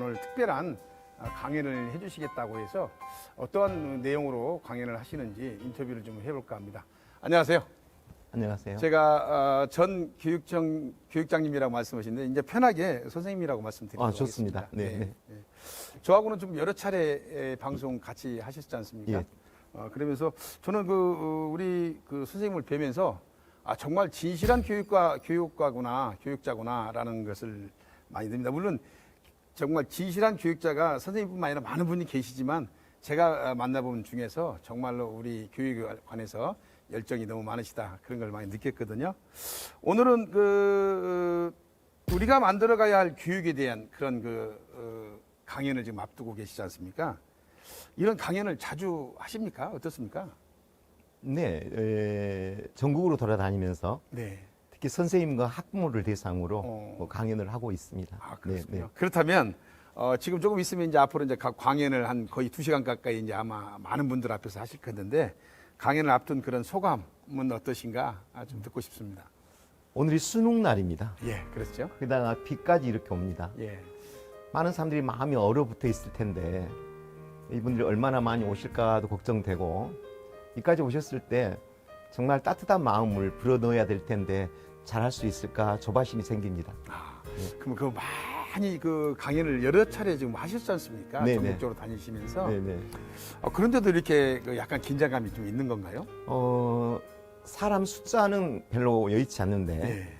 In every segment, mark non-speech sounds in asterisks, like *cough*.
오늘 특별한 아, 강연을 해주시겠다고 해서 어떠한 내용으로 강연을 하시는지 인터뷰를 좀 해볼까 합니다. 안녕하세요. 안녕하세요. 제가 어, 전 교육청 교육장님이라고 말씀하시는데 이제 편하게 선생님이라고 말씀드리도록 아, 좋습니다. 하겠습니다. 네, 네. 네. 저하고는 좀 여러 차례 에, 방송 같이 하셨지 않습니까? 예. 어, 그러면서 저는 그 어, 우리 그 선생님을 뵈면서 아 정말 진실한 교육과 교육과구나 교육자구나라는 것을 많이 듭니다. 물론 정말 진실한 교육자가 선생님뿐만 아니라 많은 분이 계시지만 제가 만나본 중에서 정말로 우리 교육에 관해서 열정이 너무 많으시다 그런 걸 많이 느꼈거든요. 오늘은 그 어, 우리가 만들어가야 할 교육에 대한 그런 그 어, 강연을 지금 앞두고 계시지 않습니까? 이런 강연을 자주 하십니까? 어떻습니까? 네, 에, 전국으로 돌아다니면서 네. 특히 선생님과 학부모를 대상으로 어. 뭐 강연을 하고 있습니다. 아, 네, 그렇군요. 그렇다면 어, 지금 조금 있으면 이제 앞으로 이제 각 강연을 한 거의 두 시간 가까이 이제 아마 많은 분들 앞에서 하실 건데 강연을 앞둔 그런 소감은 어떠신가 아, 좀 듣고 싶습니다. 오늘이 수능 날입니다. 예, 그렇죠. 게다가 비까지 이렇게 옵니다. 예, 많은 사람들이 마음이 얼어붙어 있을 텐데 이분들이 얼마나 많이 오실까도 걱정되고 이까지 오셨을 때 정말 따뜻한 마음을 불어넣어야 될 텐데 잘할 수 있을까 조바심이 생깁니다. 아, 그럼 그 많이 그 강연을 여러 차례 지금 하셨지 않습니까? 네네. 전국적으로 다니시면서 네네. 어, 그런데도 이렇게 그 약간 긴장감이 좀 있는 건가요? 어, 사람 숫자는 별로 여의치 않는데 네.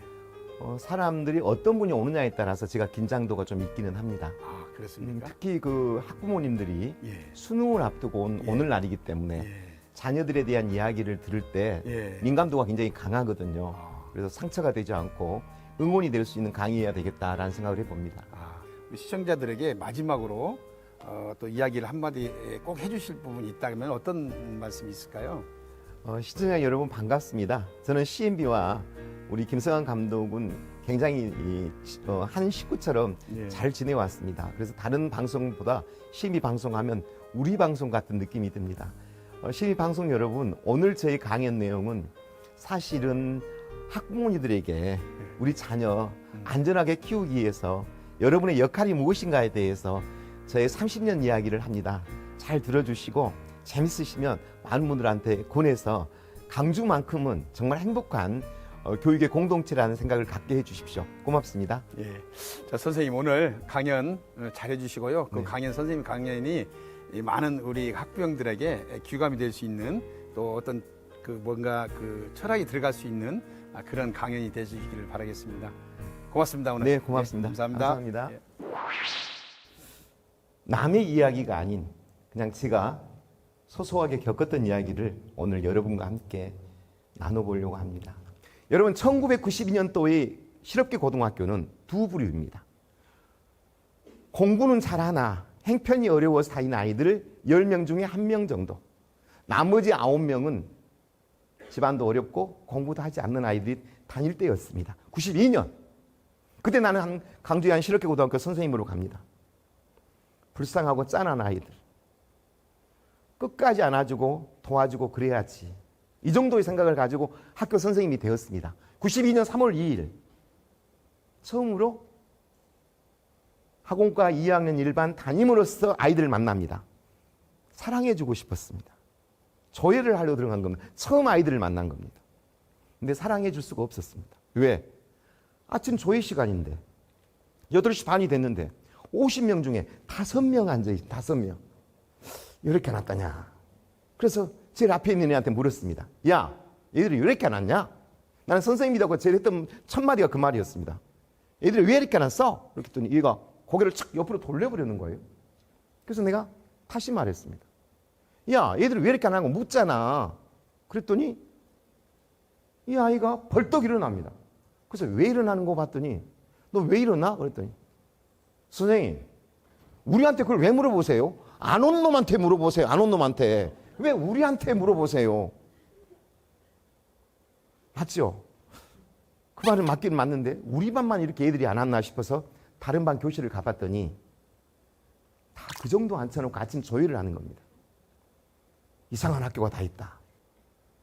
어, 사람들이 어떤 분이 오느냐에 따라서 제가 긴장도가 좀 있기는 합니다. 아, 음, 그렇습니까? 특히 그 학부모님들이 예, 수능을 앞두고 온 예. 오늘 날이기 때문에 예, 자녀들에 대한 이야기를 들을 때 예. 민감도가 굉장히 강하거든요. 아, 그래서 상처가 되지 않고 응원이 될 수 있는 강의해야 되겠다라는 생각을 해봅니다. 아, 시청자들에게 마지막으로 어, 또 이야기를 한마디 꼭 해주실 부분이 있다면 어떤 말씀이 있을까요? 어, 시청자 여러분 반갑습니다. 저는 CMB와 우리 김성환 감독은 굉장히 이, 어, 한 식구처럼 예. 잘 지내왔습니다. 그래서 다른 방송보다 CMB 방송하면 우리 방송 같은 느낌이 듭니다. 어, CMB 방송 여러분 오늘 저희 강연 내용은 사실은 학부모님들에게 우리 자녀 안전하게 키우기 위해서 여러분의 역할이 무엇인가에 대해서 저의 30년 이야기를 합니다. 잘 들어주시고 재밌으시면 많은 분들한테 권해서 강주만큼은 정말 행복한 어, 교육의 공동체라는 생각을 갖게 해주십시오. 고맙습니다. 예. 자, 선생님 오늘 강연 어, 잘해주시고요. 그 네. 강연 선생님 강연이 이 많은 우리 학부형들에게 귀감이 될 수 있는 또 어떤 그 뭔가 그 철학이 들어갈 수 있는 아, 그런 강연이 되시기를 바라겠습니다. 고맙습니다 오늘. 네, 고맙습니다. 예, 감사합니다. 감사합니다. 예. 남의 이야기가 아닌 그냥 제가 소소하게 겪었던 이야기를 오늘 여러분과 함께 나눠보려고 합니다. 여러분 1992년도의 실업계 고등학교는 두 부류입니다. 공부는 잘하나 행편이 어려워 사인 아이들 10명 중에 1명 정도. 나머지 9명은 집안도 어렵고 공부도 하지 않는 아이들이 다닐 때였습니다. 92년. 그때 나는 한 강주의 한 실업계 고등학교 선생님으로 갑니다. 불쌍하고 짠한 아이들. 끝까지 안아주고 도와주고 그래야지. 이 정도의 생각을 가지고 학교 선생님이 되었습니다. 92년 3월 2일 처음으로 학원과 2학년 일반 담임으로서 아이들을 만납니다. 사랑해주고 싶었습니다. 조회를 하려 들어간 겁니다. 처음 아이들을 만난 겁니다. 근데 사랑해 줄 수가 없었습니다. 왜? 아침 조회 시간인데 8시 반이 됐는데 50명 중에 5명 앉아있, 5명. 이렇게 놨다냐. 그래서 제일 앞에 있는 애한테 물었습니다. 야, 얘들이 왜 이렇게 안 왔냐? 나는 선생님이라고 제일 했던 첫 마디가 그 말이었습니다. 얘들이 왜 이렇게 안 왔어? 이렇게 했더니 얘가 고개를 착 옆으로 돌려버리는 거예요. 그래서 내가 다시 말했습니다. 야, 얘들이 왜 이렇게 안 하고 묻잖아. 그랬더니 이 아이가 벌떡 일어납니다. 그래서 왜 일어나는 거 봤더니 너 왜 일어나? 그랬더니 선생님, 우리한테 그걸 왜 물어보세요? 안 온 놈한테 물어보세요. 안 온 놈한테. 왜 우리한테 물어보세요? 맞죠? 그 말은 맞긴 맞는데 우리 반만 이렇게 애들이 안 왔나 싶어서 다른 반 교실을 가봤더니 다 그 정도 앉혀놓고 아침 조회를 하는 겁니다. 이상한 학교가 다 있다.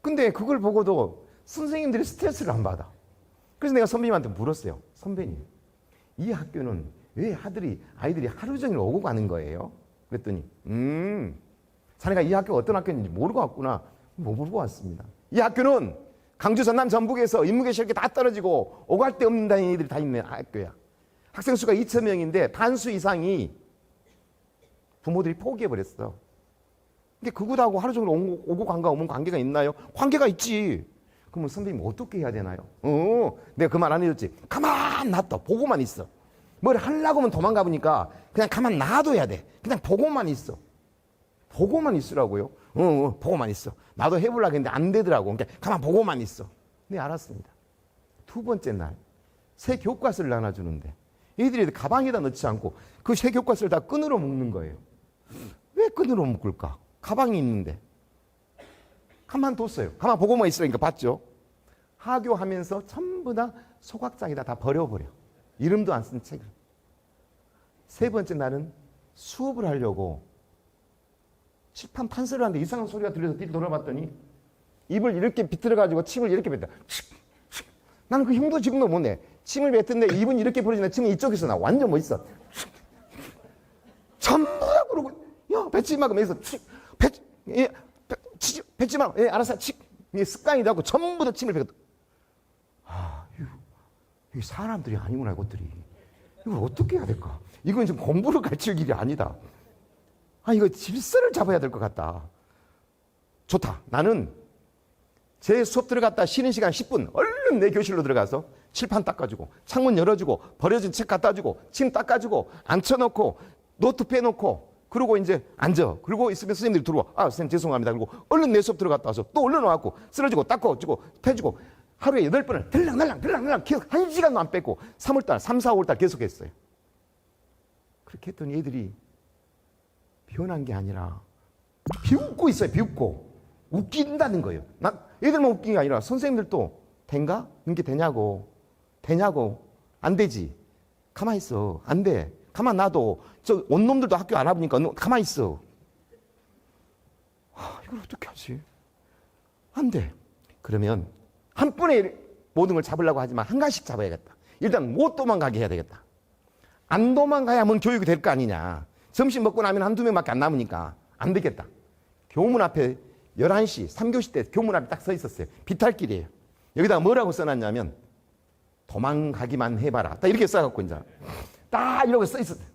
근데 그걸 보고도 선생님들이 스트레스를 안 받아. 그래서 내가 선배님한테 물었어요. 선배님, 이 학교는 왜 아들이 아이들이 하루 종일 오고 가는 거예요? 그랬더니 음 자네가 이 학교가 어떤 학교인지 모르고 왔구나. 뭐 모르고 왔습니다. 이 학교는 강주 전남 전북에서 인문계 실기 다 떨어지고 오갈 데 없는 다니들이 다 있는 학교야. 학생 수가 2천 명인데 반수 이상이 부모들이 포기해 버렸어. 근데 그거하고 하루 종일 오고, 오고 관가 오면 관계가 있나요? 관계가 있지. 그러면 선생님 어떻게 해야 되나요? 어, 내가 그 말 안 해줬지. 가만 놔둬. 보고만 있어. 뭘 하려고 하면 도망가 보니까 그냥 가만 놔둬야 돼. 그냥 보고만 있어. 보고만 있으라고요. 어, 어 보고만 있어. 나도 해보려고 했는데 안 되더라고. 그러니까 가만 보고만 있어. 네, 알았습니다. 두 번째 날, 새 교과서를 나눠주는데 얘들이 가방에다 넣지 않고 그 새 교과서를 다 끈으로 묶는 거예요. 왜 끈으로 묶을까? 가방이 있는데. 가만 뒀어요. 가만 보고만 있으니까 봤죠? 하교하면서 전부 다 소각장에다 다 버려버려. 이름도 안 쓴 책을. 세 번째 날은 수업을 하려고 칠판 판서를 하는데 이상한 소리가 들려서 뒤를 돌아봤더니 입을 이렇게 비틀어가지고 침을 이렇게 뱉다. 나는 그 힘도 지금도 못 내. 침을 뱉는데 입은 이렇게 벌어지는데 침은 이쪽에서 나. 완전 멋있어. 칙. 전부 다 그러고 야 뱉지 마 그러면서 예, 뱉, 치, 뱉지 마. 예, 알았어. 칙. 이게 습관이 되고 전부 다 침을 뱉어. 아, 이거, 사람들이 아니구나 이것들이. 이걸 어떻게 해야 될까? 이건 지금 공부를 가르칠 일이 아니다. 아, 이거 질서를 잡아야 될 것 같다. 좋다. 나는 제 수업 들어갔다 쉬는 시간 10분 얼른 내 교실로 들어가서 칠판 닦아주고 창문 열어주고 버려진 책 갖다주고 침 닦아주고 앉혀놓고 노트 빼놓고 그리고 이제 앉아. 그리고 있으면 선생님들이 들어와. 아, 선생님 죄송합니다. 그리고 얼른 내 수업 들어갔다 와서 또 얼른 와갖고 쓰러지고 닦아주고 패주고 하루에 여덟 번을 들랑들랑 들랑들랑 계속 한 시간도 안 뺐고 3월달, 3, 4월달 계속 했어요. 그렇게 했더니 애들이 변한 게 아니라 비웃고 있어요. 비웃고 웃긴다는 거예요. 나 애들만 웃긴 게 아니라 선생님들도 된가? 이게 되냐고 되냐고 안 되지. 가만 있어. 안 돼. 가만 놔둬. 저 온놈들도 학교 안 와보니까 너 가만 있어. 아, 이걸 어떻게 하지? 안 돼. 그러면 한 번에 모든 걸 잡으려고 하지만 한 가지씩 잡아야겠다. 일단 못 도망가게 해야 되겠다. 안 도망가야면 교육이 될 거 아니냐. 점심 먹고 나면 한두 명밖에 안 남으니까 안 되겠다. 교문 앞에 11시, 3교시 때 교문 앞에 딱 서 있었어요. 비탈길이에요. 여기다가 뭐라고 써놨냐면 도망가기만 해봐라. 딱 이렇게 써갖고 이제 딱 이러고 써 있었어요.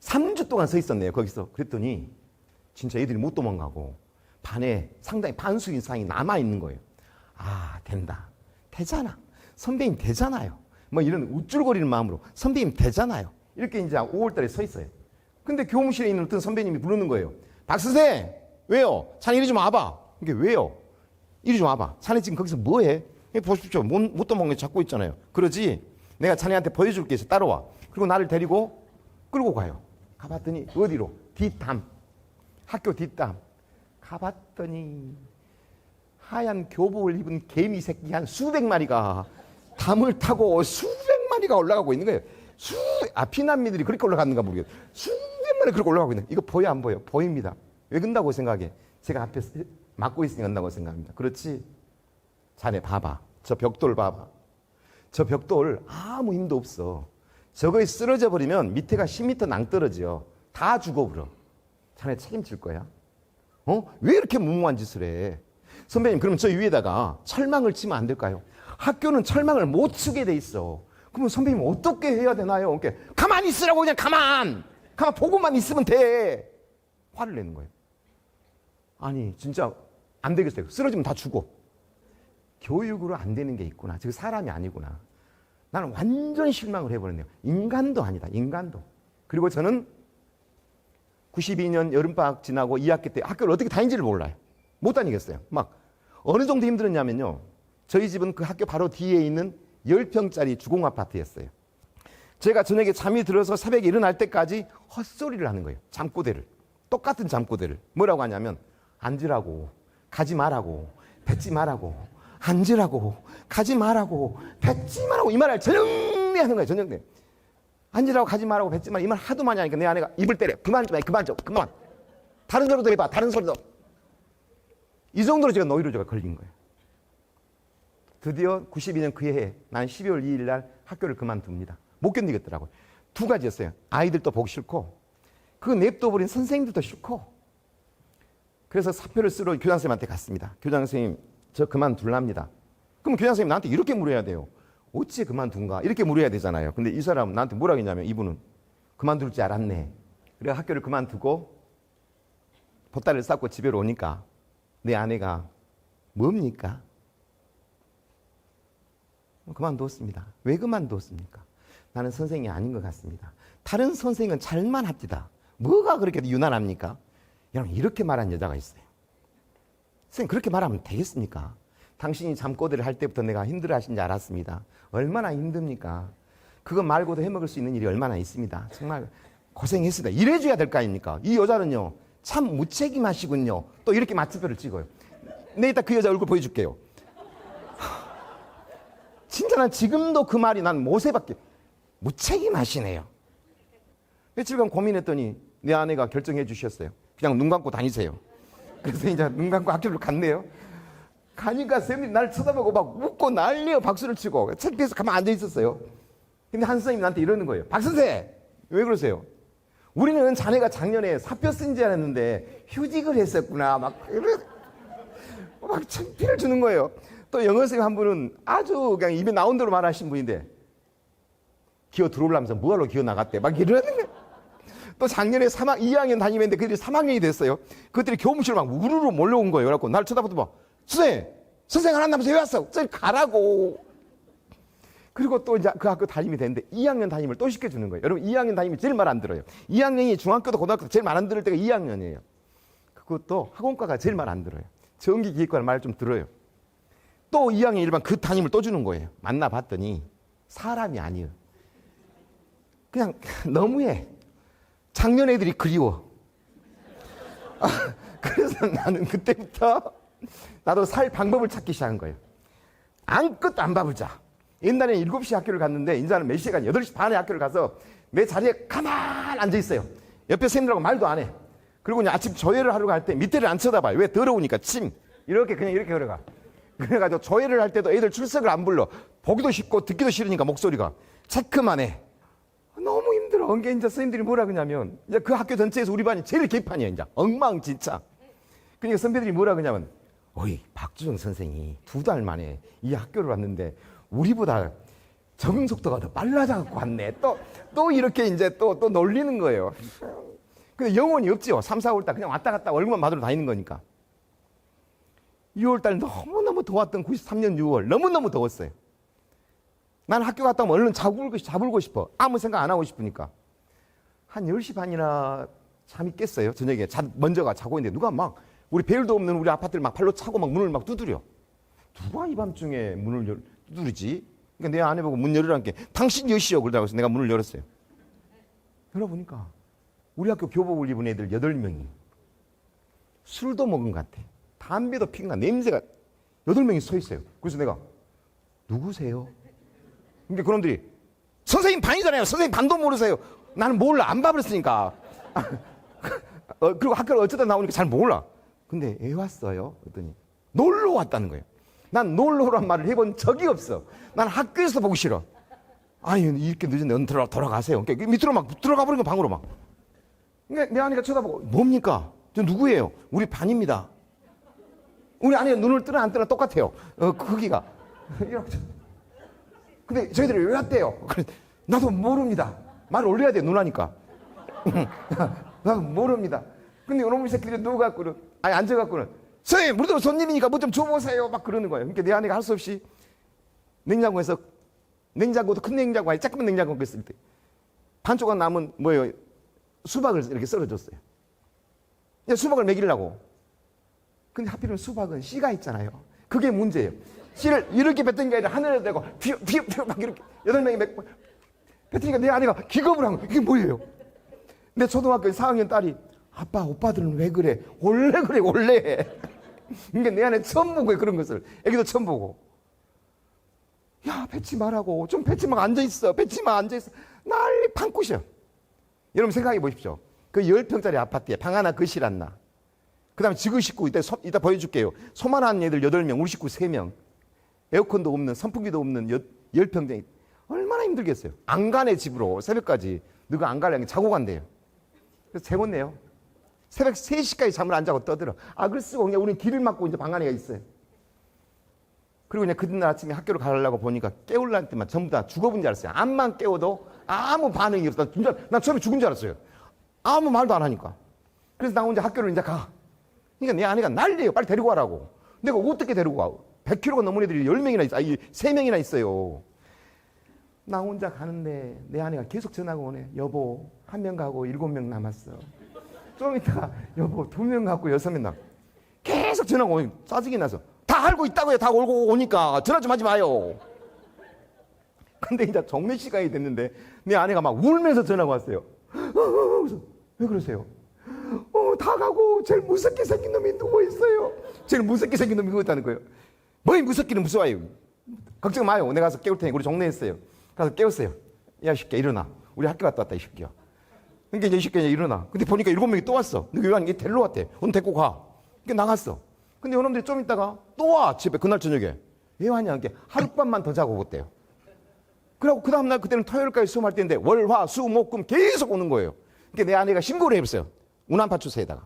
3주 동안 서 있었네요. 거기서. 그랬더니 진짜 애들이 못 도망가고 반에 상당히 반수 이상이 남아있는 거예요. 아, 된다. 되잖아. 선배님 되잖아요. 뭐 이런 우쭐거리는 마음으로 선배님 되잖아요. 이렇게 이제 5월 달에 서 있어요. 근데 교무실에 있는 어떤 선배님이 부르는 거예요. 박 선생! 왜요? 자네 이리 좀 와봐. 이게 왜요? 이리 좀 와봐. 자네 지금 거기서 뭐 해? 예, 보십시오. 못, 못 도망가 잡고 있잖아요. 그러지? 내가 자네한테 보여줄 게 있어. 따라와. 그리고 나를 데리고 끌고 가요. 가봤더니 어디로? 뒷담. 학교 뒷담. 가봤더니 하얀 교복을 입은 개미 새끼 한 수백 마리가 담을 타고 수백 마리가 올라가고 있는 거예요. 수, 아, 피난민들이 그렇게 올라갔는가 모르겠어요. 수백 마리 그렇게 올라가고 있는 거예요. 이거 보여, 안 보여? 보입니다. 왜 근다고 생각해? 제가 앞에 막고 있으니까 근다고 생각합니다. 그렇지? 자네 봐봐. 저 벽돌 봐봐. 저 벽돌 아무 힘도 없어. 저거에 쓰러져 버리면 밑에가 10m 낭떠러지요. 다 죽어버려. 자네 책임질 거야. 어? 왜 이렇게 무모한 짓을 해? 선배님, 그럼 저 위에다가 철망을 치면 안 될까요? 학교는 철망을 못 치게 돼 있어. 그러면 선배님 어떻게 해야 되나요? 그러니까 가만히 있으라고 그냥 가만! 가만 보고만 있으면 돼! 화를 내는 거예요. 아니, 진짜 안 되겠어요. 쓰러지면 다 죽어. 교육으로 안 되는 게 있구나. 저 사람이 아니구나. 나는 완전 실망을 해버렸네요. 인간도 아니다. 인간도. 그리고 저는 92년 여름방학 지나고 2학기 때 학교를 어떻게 다닌지를 몰라요. 못 다니겠어요. 막 어느 정도 힘들었냐면요. 저희 집은 그 학교 바로 뒤에 있는 10평짜리 주공 아파트였어요. 제가 저녁에 잠이 들어서 새벽에 일어날 때까지 헛소리를 하는 거예요. 잠꼬대를. 똑같은 잠꼬대를. 뭐라고 하냐면 앉으라고, 가지 말라고, 뱉지 말라고, 앉으라고, 가지 말라고, 뱉지 말라고 이 말을 저녁내 하는 거예요. 저녁내. 앉으라고 가지 말라고 뱉지 말라 이말 하도 많이 하니까 내 아내가 입을 때려. 그만 좀 해. 그만 좀. 그만. 다른 소리도 해봐. 다른 소리도. 이 정도로 제가 노이로제가 걸린 거예요. 드디어 92년 그 해에 난 12월 2일 날 학교를 그만둡니다. 못 견디겠더라고요. 두 가지였어요. 아이들도 보기 싫고 그 냅둬버린 선생님들도 싫고 그래서 사표를 쓰러 교장 선생님한테 갔습니다. 교장 선생님 저 그만둘랍니다. 그럼 교장 선생님 나한테 이렇게 물어야 돼요. 어찌 그만둔가 이렇게 물어야 되잖아요. 근데 이 사람은 나한테 뭐라고 했냐면 이분은 그만둘 줄 알았네. 그래 학교를 그만두고 보따리를 싸고 집에 오니까 내 아내가 뭡니까? 그만두었습니다. 왜 그만두었습니까? 나는 선생이 아닌 것 같습니다. 다른 선생은 잘만 합디다. 뭐가 그렇게 유난합니까? 여러분 이렇게 말한 여자가 있어요. 선생님 그렇게 말하면 되겠습니까? 당신이 잠꼬대를 할 때부터 내가 힘들어 하신지 알았습니다. 얼마나 힘듭니까? 그거 말고도 해먹을 수 있는 일이 얼마나 있습니다. 정말 고생했습니다. 이래줘야 될 거 아닙니까? 이 여자는요 참 무책임하시군요. 또 이렇게 마트표를 찍어요. 내 이따 그 여자 얼굴 보여줄게요. *laughs* 진짜 난 지금도 그 말이 난 못해밖에 무책임하시네요. 며칠간 고민했더니 내 아내가 결정해 주셨어요. 그냥 눈 감고 다니세요. 그래서 이제 눈 감고 학교를 갔네요. 가니까 쌤이 나를 쳐다보고 막 웃고 난리요 박수를 치고 책에서 가만 앉아 있었어요. 근데 한 선생님이 나한테 이러는 거예요. 박 선생 왜 그러세요? 우리는 자네가 작년에 사표 쓴 줄 알았는데 휴직을 했었구나. 막 막 창피를 주는 거예요. 또 영어 선생님 한 분은 아주 그냥 입에 나온 대로 말하신 분인데 기어 들어오려면서 뭐하러 기어 나갔대. 막 이러는 거예요. 또 작년에 3학, 2학년 다니는데 그들이 3학년이 됐어요. 그들이 교무실 막 우르르 몰려온 거예요. 그래갖고 나를 쳐다보더니 선생님, 선생님 안 한다면서 왜 왔어? 선생님 가라고. 그리고 또 이제 그 학교 담임이 되는데 2학년 담임을 또 시켜주는 거예요. 여러분 2학년 담임이 제일 말 안 들어요. 2학년이 중학교도 고등학교도 제일 말 안 들을 때가 2학년이에요. 그것도 학원과가 제일 말 안 들어요. 전기기획과는 말 좀 들어요. 또 2학년 일반 그 담임을 또 주는 거예요. 만나봤더니 사람이 아니에요. 그냥 *laughs* 너무해. 작년 애들이 그리워. 아, 그래서 나는 그때부터 나도 살 방법을 찾기 시작한 거예요. 아무것도 안 봐보자. 옛날에 7시 학교를 갔는데 이제는 몇 시간 8시 반에 학교를 가서 내 자리에 가만 앉아 있어요. 옆에 선생님들하고 말도 안 해. 그리고 이제 아침 조회를 하러 갈 때 밑에를 안 쳐다봐요. 왜? 더러우니까 침. 이렇게 그냥 이렇게 걸어가. 그래가지고 조회를 할 때도 애들 출석을 안 불러. 보기도 쉽고 듣기도 싫으니까 목소리가. 체크만 해. 너무 힘들어. 그게 이제 선생님들이 뭐라 그러냐면 이제 그 학교 전체에서 우리 반이 제일 개판이야 이제 엉망진창. 그러니까 선배들이 뭐라 그러냐면 어이 박주영 선생이 두 달 만에 이 학교를 왔는데 우리보다 적응 속도가 더 빨라져 갖고 왔네. 또 또 이렇게 이제 또 또 놀리는 거예요. 근데 영혼이 없지요. 3, 4월 달 그냥 왔다 갔다 얼굴만 받으러 다니는 거니까. 6월 달 너무너무 더웠던 93년 6월 너무너무 더웠어요. 난 학교 갔다 오면 얼른 자불고, 자불고 싶어. 아무 생각 안 하고 싶으니까. 한 10시 반이나 잠이 깼어요. 저녁에. 자, 먼저 가 자고 있는데 누가 막 우리 배율도 없는 우리 아파트를 막 발로 차고 막 문을 막 두드려. 누가 이 밤중에 문을 열, 두드리지? 그러니까 내 아내 보고 문 열으라는 게 당신 여시오 그러다고 해서 내가 문을 열었어요. 열어보니까 우리 학교 교복을 입은 애들 8명이 술도 먹은 것 같아. 담배도 피는 것. 냄새가 8명이 서 있어요. 그래서 내가 누구세요? 근데 그놈들이 선생님 반이잖아요. 선생님 반도 모르세요. 나는 몰라. 안 봐버렸으니까. *laughs* 어, 그리고 학교를 어쩌다 나오니까 잘 몰라. 근데 왜 왔어요? 그랬더니 놀러 왔다는 거예요. 난 놀러란 말을 해본 적이 없어. 난 학교에서 보기 싫어. 아니 이렇게 늦은데 언 들어 돌아가세요. 그러니까 밑으로 막 들어가 버린 거 방으로 막. 그러니까 내 아내가 쳐다보고 뭡니까? 저 누구예요? 우리 반입니다. 우리 아내가 눈을 뜨나 안 뜨나 똑같아요. 어, 크기가. *laughs* 이렇게. 근데 저희들이 왜 왔대요? 그래, 나도 모릅니다. 말을 올려야 돼, 누나니까. *laughs* 나도 모릅니다. 근데 이놈의 새끼들이 누워갖고는, 아니, 앉아갖고는, 선생님, 우리도 손님이니까 뭐 좀 줘보세요. 막 그러는 거예요. 그러니까 내 아내가 할 수 없이 냉장고에서, 냉장고도 큰 냉장고 아니, 조그만 냉장고 있을 때, 반쪽은 남은, 뭐예요, 수박을 이렇게 썰어줬어요. 이제 수박을 먹이려고. 근데 하필이면 수박은 씨가 있잖아요. 그게 문제예요. 씨를 이렇게 뱉은 게 아니라 하늘에 대고 피우 피우 막 이렇게 여덟 명이 뱉으니까 내 아내가 기겁을 한 거예요. 이게 뭐예요? 내 초등학교 4학년 딸이 아빠 오빠들은 왜 그래? 원래 그래 원래. 그러니까 내 아내 처음 본 거예요 그런 것을. 애기도 처음 보고. 야 뱉지 말라고 좀 뱉지 마 앉아 있어 뱉지 마 앉아 있어 난리 판굿이야. 여러분 생각해 보십시오. 그 10평짜리 아파트에 방 하나 거실 하나. 그 다음에 지구 식구 이따, 소, 이따 보여줄게요. 소만한 애들 8명, 우리 식구 3명. 에어컨도 없는, 선풍기도 없는 10평짜리. 얼마나 힘들겠어요. 안 가네 집으로 새벽까지. 너가 안 가려니 자고 간대요. 그래서 재웠네요. 새벽 3시까지 잠을 안 자고 떠들어. 아, 글 쓰고 그냥 우리 길을 막고 이제 방 안에 있어요. 그리고 그냥 그날 아침에 학교를 가려고 보니까 깨울란 때만 전부 다 죽어본 줄 알았어요. 암만 깨워도 아무 반응이 없어. 나 진짜, 나 처음에 죽은 줄 알았어요. 아무 말도 안 하니까. 그래서 나 혼자 학교를 이제 가. 그러니까 내 아내가 난리예요. 빨리 데리고 가라고. 내가 어떻게 데리고 가? 100km가 넘은 애들이 10명이나 있어. 아니, 3명이나 있어요. 나 혼자 가는데 내 아내가 계속 전화가 오네. 여보, 한 명 가고 일곱 명 남았어. 좀 이따가 여보, 두 명 갖고 여섯 명 남. 계속 전화가 오니 짜증이 나서 다 알고 있다고요. 다 올고 오니까 전화 좀 하지 마요. 근데 이제 정례 시간이 됐는데 내 아내가 막 울면서 전화가 왔어요. 어, 그래서 왜 그러세요? 어, 다 가고 제일 무섭게 생긴 놈이 누워 있어요. 제일 무섭게 생긴 놈이 누워 있다는 거예요. 뭐이 무섭기는 무서워요. 걱정 마요. 내가 가서 깨울 테니 우리 정례했어요. 가서 깨웠어요. 야, 이 새끼야, 일어나. 우리 학교 갔다 왔다, 이 새끼야. 그러니까 이제 이 새끼야, 이제 일어나. 근데 보니까 일곱 명이 또 왔어. 너왜 왔니? 데리러 왔대. 오늘 데리고 가. 그러니까 나갔어. 근데 요놈들이 좀 있다가 또 와, 집에, 그날 저녁에. 왜 왔냐? 이게 하룻밤만 더 자고 오겠대요. 그러고 그 다음날 그때는 토요일까지 수험할 때인데 월, 화, 수, 목, 금 계속 오는 거예요. 그러니까 내 아내가 신고를 해봤어요. 운암파출소에다가.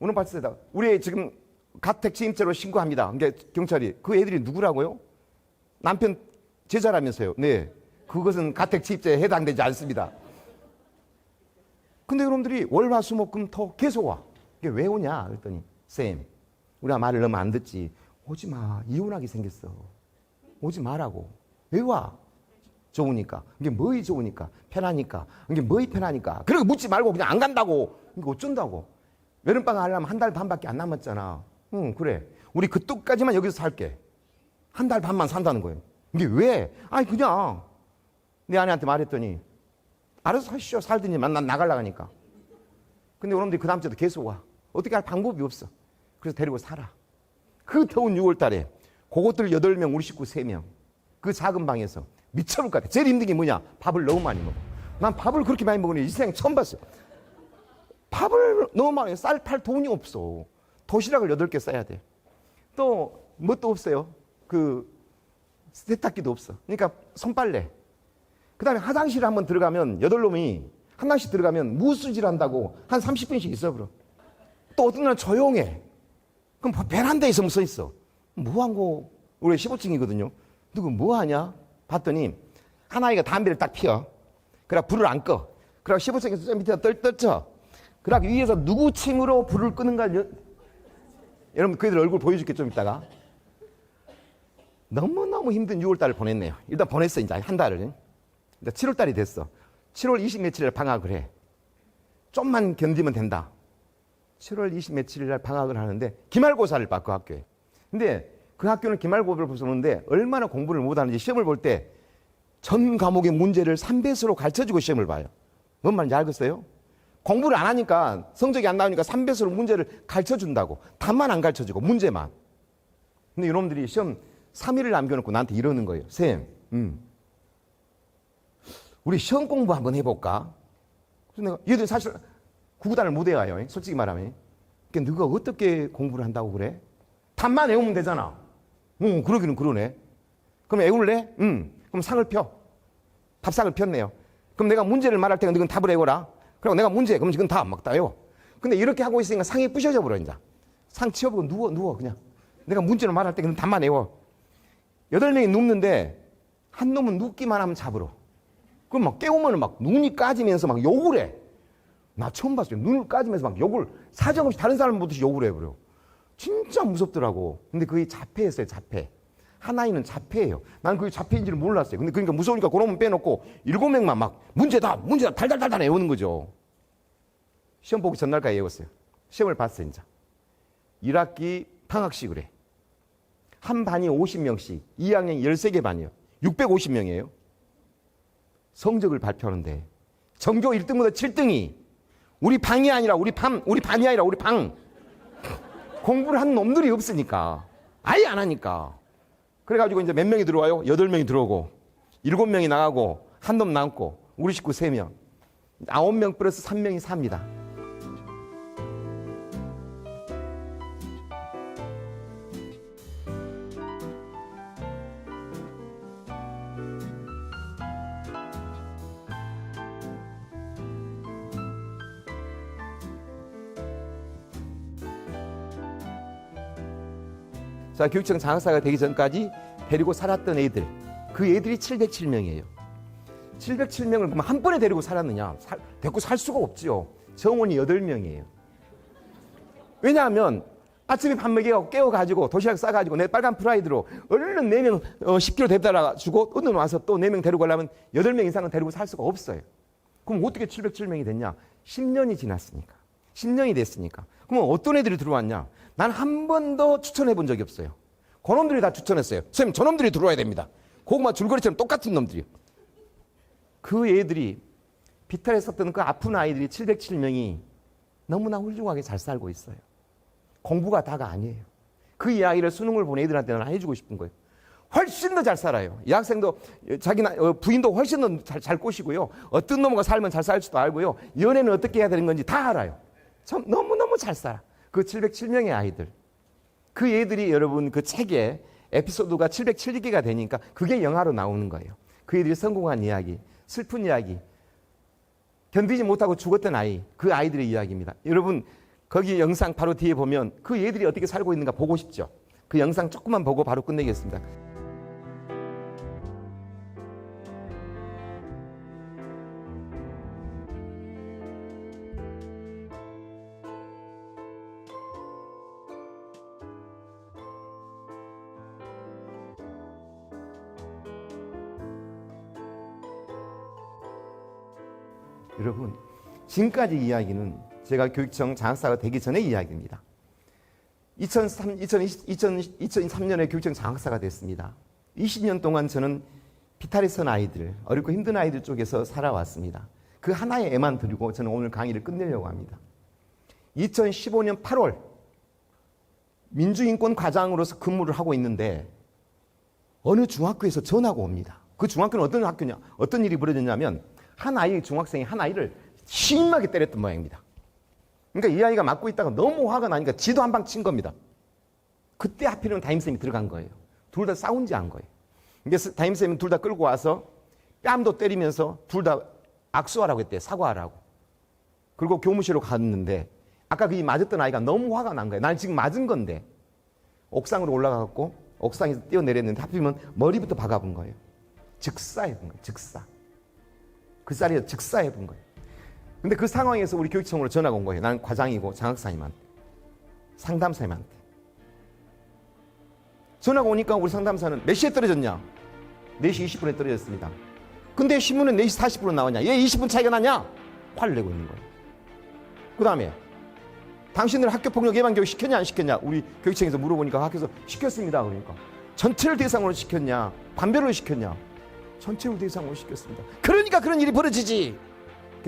운암파출소에다가. 우리 지금 가택 침입죄로 신고합니다. 그러니까 경찰이 그 애들이 누구라고요? 남편 제자라면서요. 네. 그것은 가택 침입죄에 해당되지 않습니다. 근데 여러분들이 월, 화, 수, 목, 금, 토 계속 와. 이게 왜 오냐? 그랬더니 쌤, 우리가 말을 너무 안 듣지. 오지 마. 이혼하게 생겼어. 오지 말라고. 왜 와? 좋으니까. 이게 뭐이 좋으니까? 편하니까. 이게 뭐이 편하니까? 그리고 묻지 말고 그냥 안 간다고. 이거 어쩐다고? 여름방학 하려면 한 달 반밖에 안 남았잖아. 응, 그래. 우리 그때까지만 여기서 살게. 한 달 반만 산다는 거예요. 이게 왜? 아니, 그냥 내 아내한테 말했더니 알아서 하시죠. 살든지 만 난 나가려니까. 근데 여러분들이 그 다음 주에도 계속 와. 어떻게 할 방법이 없어. 그래서 데리고 살아. 그 더운 6월 달에 그것들 8명, 우리 식구 3명. 그 작은 방에서 미쳐볼 것 같아. 제일 힘든 게 뭐냐? 밥을 너무 많이 먹어. 난 밥을 그렇게 많이 먹으니 이 세상 처음 봤어요. 밥을 너무 많이 쌀 팔 돈이 없어. 도시락을 8개 싸야 돼. 또 뭣도 없어요. 그 세탁기도 없어. 그러니까 손빨래. 그 다음에 화장실 한번 들어가면 여덟 놈이 하나씩 들어가면 무수질 한다고 한 30분씩 있어 그럼. 또 어떤 날은 조용해. 그럼 베란다에 있으면 서 있어. 뭐하고 우리 15층이거든요. 누구 뭐 하냐? 봤더니 하나이가 담배를 딱 피워. 그래 불을 안 꺼. 그래 15층에서 저 밑에 떨 떨쳐. 그래 위에서 누구 침으로 불을 끄는가 여... 여러분 그애들 얼굴 보여줄게 좀 이따가. 너무너무 힘든 6월달을 보냈네요. 일단 보냈어 이제 한 달을. 이제 7월달이 됐어. 7월 20 며칠에 방학을 해. 좀만 견디면 된다. 7월 20 며칠일 날 방학을 하는데 기말고사를 봐 그 학교에. 근데 그 학교는 기말고사를 보는데 얼마나 공부를 못하는지 시험을 볼 때 전 과목의 문제를 3배수로 가르쳐주고 시험을 봐요. 뭔 말인지 알겠어요? 공부를 안 하니까 성적이 안 나오니까 3배수로 문제를 가르쳐준다고. 답만 안 가르쳐주고 문제만. 근데 이놈들이 시험 3일을 남겨놓고 나한테 이러는 거예요. 쌤, 음. 우리 시험 공부 한번 해볼까? 그래서 내가 얘들 사실 구구단을 못 외워요. 솔직히 말하면. 그러니까 너가 어떻게 공부를 한다고 그래? 답만 외우면 되잖아. 어, 그러기는 그러네. 그럼 외울래? 응. 그럼 상을 펴. 답상을 폈네요. 그럼 내가 문제를 말할 테니까 너는 답을 외워라. 그리고 내가 문제, 그럼 지금 답막다 외워. 근데 이렇게 하고 있으니까 상이 부셔져 버려, 이제. 상 치워보고 누워, 누워, 그냥. 내가 문제를 말할 때 그럼 답만 외워. 여덟 명이 눕는데 한 놈은 눕기만 하면 잡으러. 그럼 막 깨우면 막 눈이 까지면서 막 욕을 해. 나 처음 봤어요. 눈을 까지면서 막 욕을 사정없이 다른 사람 보듯이 욕을 해버려. 진짜 무섭더라고. 근데 그게 자폐였어요, 자폐. 하나이는 자폐예요. 나는 그게 자폐인지를 몰랐어요. 근데 그러니까 무서우니까 그놈은 빼놓고 일곱 명만 막 문제다, 문제다, 달달달달 외우는 거죠. 시험 보기 전날까지 외웠어요. 시험을 봤어요, 이제. 1학기 방학식을 해. 한 반이 50명씩, 2학년 13개 반이요. 650명이에요. 성적을 발표하는데 전교 1등보다 7등이 우리 방이 아니라 우리 반 우리 반이 아니라 우리 방 *laughs* 공부를 한 놈들이 없으니까 아예 안 하니까 그래가지고 이제 몇 명이 들어와요? 여덟 명이 들어오고 일곱 명이 나가고 한 놈 남고 우리 식구 세 명 아홉 명 플러스 3명이 삽니다. 자, 교육청 장학사가 되기 전까지 데리고 살았던 애들. 그 애들이 707명이에요. 707명을 그럼 한 번에 데리고 살았느냐? 살, 데리고 살 수가 없죠. 정원이 8명이에요. 왜냐하면 아침에 밥 먹여 깨워가지고 도시락 싸가지고 내 빨간 프라이드로 얼른 4명 어, 10km 데려다 주고 오늘 와서 또 4명 데리고 가려면 8명 이상은 데리고 살 수가 없어요. 그럼 어떻게 707명이 됐냐? 10년이 지났으니까. 10년이 됐으니까. 그러면 어떤 애들이 들어왔냐? 난 한 번도 추천해 본 적이 없어요. 그놈들이 다 추천했어요. 선생님, 저놈들이 들어와야 됩니다. 고구마 줄거리처럼 똑같은 놈들이요. 그 애들이 비탈에 썼던 그 아픈 아이들이 707명이 너무나 훌륭하게 잘 살고 있어요. 공부가 다가 아니에요. 그 이야기를 수능을 본 애들한테는 해주고 싶은 거예요. 훨씬 더 잘 살아요. 이 학생도 자기 나- 어, 부인도 훨씬 더잘 잘 꼬시고요. 어떤 놈과 살면 잘 살 수도 알고요. 연애는 어떻게 해야 되는 건지 다 알아요. 참 너무너무 잘 살아. 그 707명의 아이들. 그 애들이 여러분 그 책에 에피소드가 707개가 되니까 그게 영화로 나오는 거예요. 그 애들이 성공한 이야기, 슬픈 이야기, 견디지 못하고 죽었던 아이, 그 아이들의 이야기입니다. 여러분, 거기 영상 바로 뒤에 보면 그 애들이 어떻게 살고 있는가 보고 싶죠? 그 영상 조금만 보고 바로 끝내겠습니다. 지금까지 이야기는 제가 교육청 장학사가 되기 전의 이야기입니다. 2003, 2020, 2020, 2003년에 교육청 장학사가 됐습니다. 20년 동안 저는 비탈이 선 아이들, 어렵고 힘든 아이들 쪽에서 살아왔습니다. 그 하나의 애만 드리고 저는 오늘 강의를 끝내려고 합니다. 2015년 8월 민주인권 과장으로서 근무를 하고 있는데 어느 중학교에서 전화가 옵니다. 그 중학교는 어떤 학교냐? 어떤 일이 벌어졌냐면 한 아이 중학생이 한 아이를 심하게 때렸던 모양입니다. 그러니까 이 아이가 맞고 있다가 너무 화가 나니까 지도 한 방 친 겁니다. 그때 하필이면 담임쌤이 들어간 거예요. 둘 다 싸운지 한 거예요. 그래서 담임쌤은 둘다 끌고 와서 뺨도 때리면서 둘 다 악수하라고 했대요. 사과하라고. 그리고 교무실로 갔는데 아까 그 맞았던 아이가 너무 화가 난 거예요. 난 지금 맞은 건데 옥상으로 올라가갖고 옥상에서 뛰어내렸는데 하필이면 머리부터 박아본 거예요. 즉사해본 거예요. 즉사. 그 자리에 즉사해본 거예요. 근데 그 상황에서 우리 교육청으로 전화가 온 거예요. 나는 과장이고 장학사님한테. 상담사님한테. 전화가 오니까 우리 상담사는 몇 시에 떨어졌냐? 4시 20분에 떨어졌습니다. 근데 신문은 4시 40분 나왔냐? 얘 20분 차이가 나냐? 화를 내고 있는 거예요. 그 다음에 당신들 학교 폭력 예방 교육 시켰냐 안 시켰냐? 우리 교육청에서 물어보니까 학교에서 시켰습니다. 그러니까 전체를 대상으로 시켰냐? 반별로 시켰냐? 전체를 대상으로 시켰습니다. 그러니까 그런 일이 벌어지지.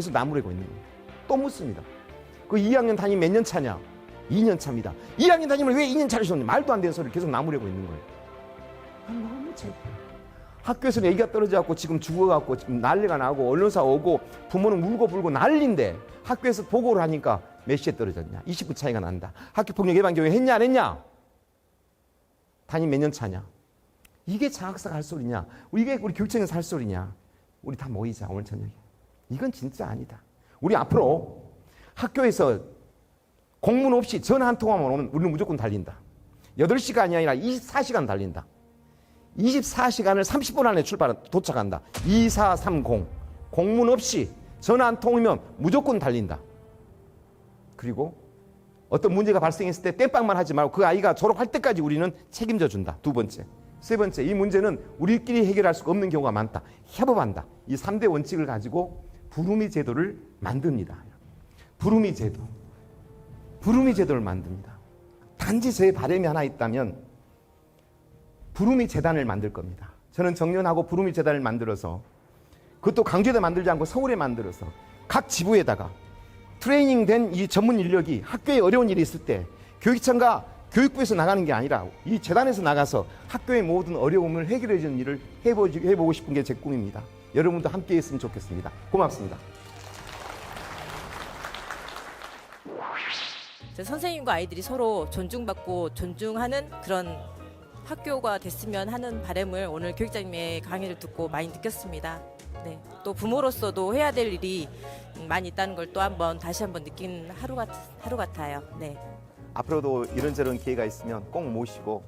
계속 나무래고 있는 겁니다. 또 묻습니다. 그 2학년 담임 몇 년 차냐? 2년 차입니다. 2학년 담임을 왜 2년 차를 줬냐? 말도 안 되는 소리를 계속 나무래고 있는 거예요. 아, 너무 창피해요. 학교에서 애기가 떨어져갖고 지금 죽어갖고 지금 난리가 나고 언론사 오고 부모는 울고 불고 난리인데 학교에서 보고를 하니까 몇 시에 떨어졌냐? 20분 차이가 난다. 학교 폭력 예방 교육 했냐 안 했냐? 담임 몇 년 차냐? 이게 장학사가 할 소리냐? 이게 우리 교육청에서 할 소리냐? 우리 다 모이자 오늘 저녁에. 이건 진짜 아니다. 우리 앞으로 학교에서 공문 없이 전화 한 통화만 오면 우리는 무조건 달린다. 8시간이 아니라 24시간 달린다. 24시간을 30분 안에 출발, 도착한다. 2430. 공문 없이 전화 한 통이면 무조건 달린다. 그리고 어떤 문제가 발생했을 때 땜빵만 하지 말고 그 아이가 졸업할 때까지 우리는 책임져 준다. 두 번째. 세 번째, 이 문제는 우리끼리 해결할 수 없는 경우가 많다. 협업한다. 이 3대 원칙을 가지고 부르미 제도를 만듭니다. 부르미 제도. 부르미 제도를 만듭니다. 단지 제 바람이 하나 있다면 부르미 재단을 만들 겁니다. 저는 정년하고 부르미 재단을 만들어서 그것도 강주에 만들지 않고 서울에 만들어서 각 지부에다가 트레이닝 된 이 전문 인력이 학교에 어려운 일이 있을 때 교육청과 교육부에서 나가는 게 아니라 이 재단에서 나가서 학교의 모든 어려움을 해결해 주는 일을 해보, 해보고 싶은 게 제 꿈입니다. 여러분도 함께 했으면 좋겠습니다. 고맙습니다. 선생님과 아이들이 서로 존중받고 존중하는 그런 학교가 됐으면 하는 바람을 오늘 교육장님의 강의를 듣고 많이 느꼈습니다. 네. 또 부모로서도 해야 될 일이 많이 있다는 걸 또 한번 다시 한번 느낀 하루 같 하루 같아요. 네. 앞으로도 이런저런 기회가 있으면 꼭 모시고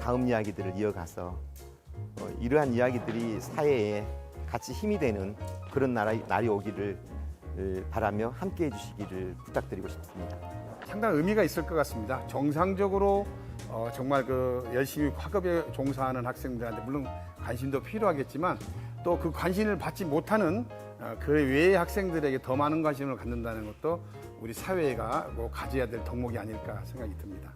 다음 이야기들을 이어가서 어, 이러한 이야기들이 사회에 같이 힘이 되는 그런 날이, 날이 오기를 을 바라며 함께 해주시기를 부탁드리고 싶습니다. 상당한 의미가 있을 것 같습니다. 정상적으로 어, 정말 그 열심히 학업에 종사하는 학생들한테 물론 관심도 필요하겠지만 또 그 관심을 받지 못하는 어, 그 외의 학생들에게 더 많은 관심을 갖는다는 것도 우리 사회가 뭐 가져야 될 덕목이 아닐까 생각이 듭니다.